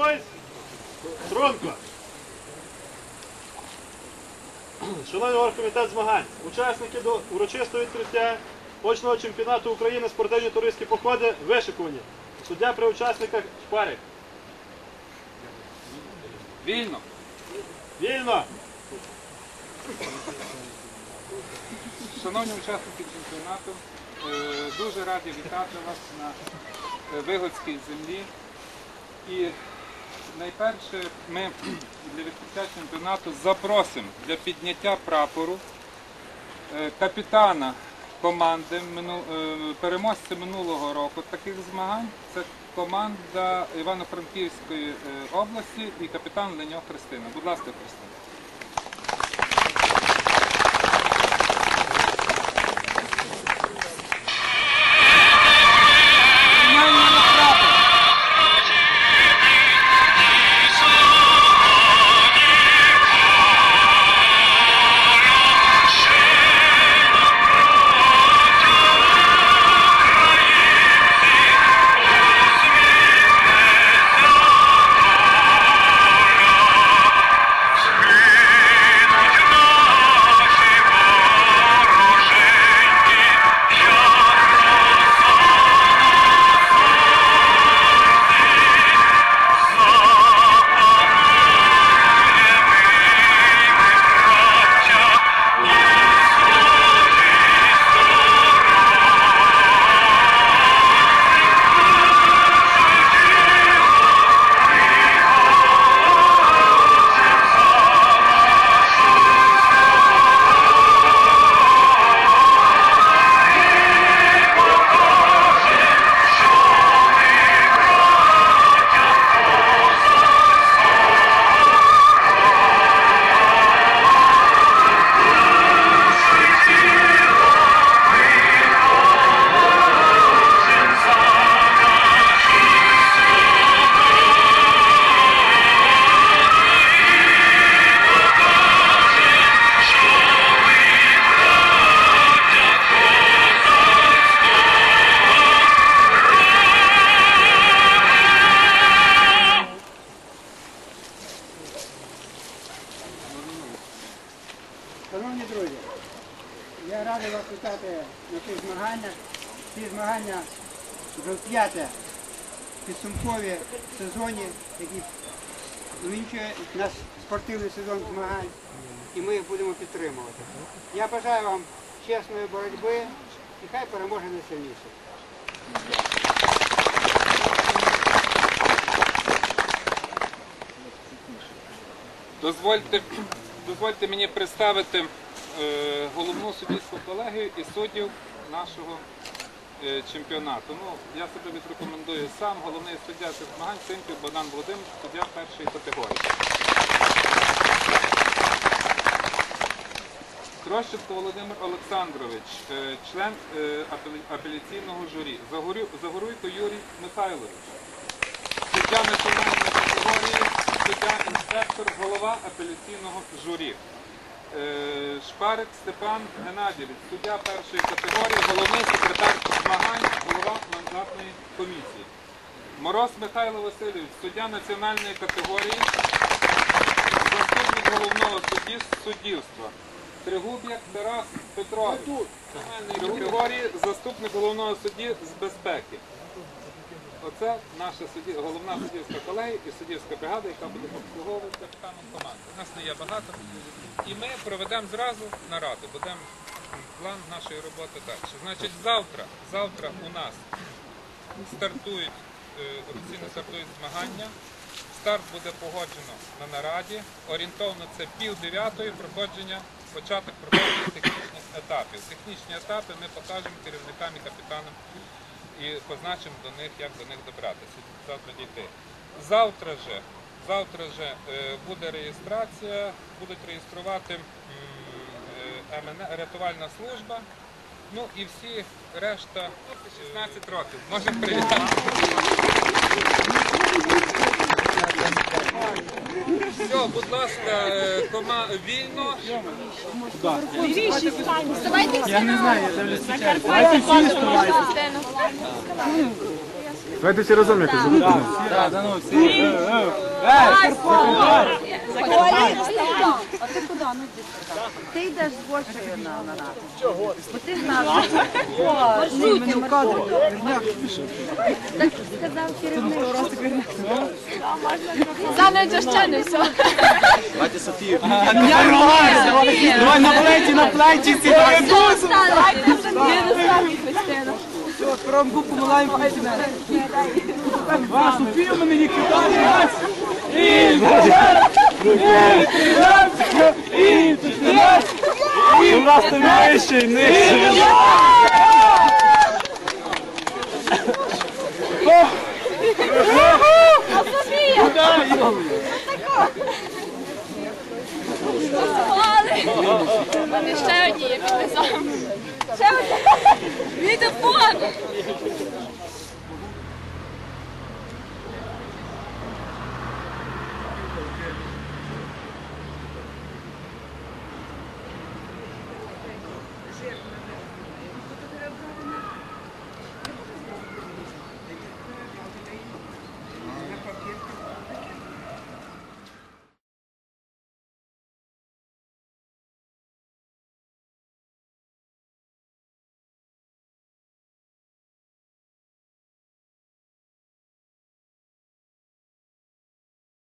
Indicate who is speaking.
Speaker 1: Бойс. Тронко. Шановний оргкомітет змагань, учасники до урочистого відкриття очного чемпіонату України спортивні туристські походи вишикувані. Суддя при учасниках Шпарик.
Speaker 2: Вільно.
Speaker 1: Вільно!
Speaker 2: Шановні учасники чемпіонату, е, дуже раді вітати вас на е, Вигодській землі. І найперше ми для відкриття чемпіонату запросимо для підняття прапору е, капітана команди е, переможця минулого року таких змагань. Це команда Івано-Франківської е, області і капітан Леньо Христина. Будь ласка, Христина.
Speaker 3: Вас вітати на цих змаганнях. Ці змагання вже вп'яте підсумкові сезоні, який увінчує наш спортивний сезон змагань, і ми їх будемо підтримувати. Я бажаю вам чесної боротьби і хай переможе найсильніший.
Speaker 2: Дозвольте, дозвольте мені представити головну суддівську колегію і суддів нашого е, чемпіонату. Ну, я себе відрекомендую сам, головний суддя цих змагань Синьків Богдан Володимир, суддя першої категорії. Трощенко Володимир Олександрович, е, член е, апеляційного журі. Загоруйко Юрій Михайлович, суддя національної категорії, суддя інспектор, голова апеляційного журі. Е, Шпарик Степан Геннадійович, суддя першої категорії, головний секретар змагань, голова мандатної комісії. Мороз Михайло Васильович, суддя національної категорії, заступник головного судді суддівства. Тригуб'як Тарас Петрович, національної категорії, заступник головного судді з безпеки. Оце наша судді, головна суддівська колегія і суддівська бригада, яка буде обслуговувати капітаном команди. У Нас не є багато. І ми проведемо зразу нараду, будемо план нашої роботи далі. Значить, завтра, завтра у нас стартують, е, офіційно стартують змагання. Старт буде погоджено на нараді. Орієнтовно це пів дев'ятої проходження, початок проходження технічних етапів. Технічні етапи ми покажемо керівникам і капітанам і позначимо до них, як до них добратися. Завтра дійти. Завтра же, завтра же е, буде реєстрація, будуть реєструвати е, рятувальна служба. Ну і всі решта 16 років. Можемо привітати. Все, будь ласка, е, кома вільно.
Speaker 4: Я не знаю, я дивлюся. Давайте всі Давайте всі разом якось запитаємо.
Speaker 5: А ти куди? Ну йди сюди. Ти йдеш з Гошею на на. Чого? Ти знав. Так сказав керівник. Саме ще не все.
Speaker 4: Давай на плечі, на плечі сідай. Ромку помагаємо. Вас, Софію мене не кидали, вас. І, і, і, і, у нас там нижче.
Speaker 5: Вони ще одні є під низом. Ще одні. Відофон!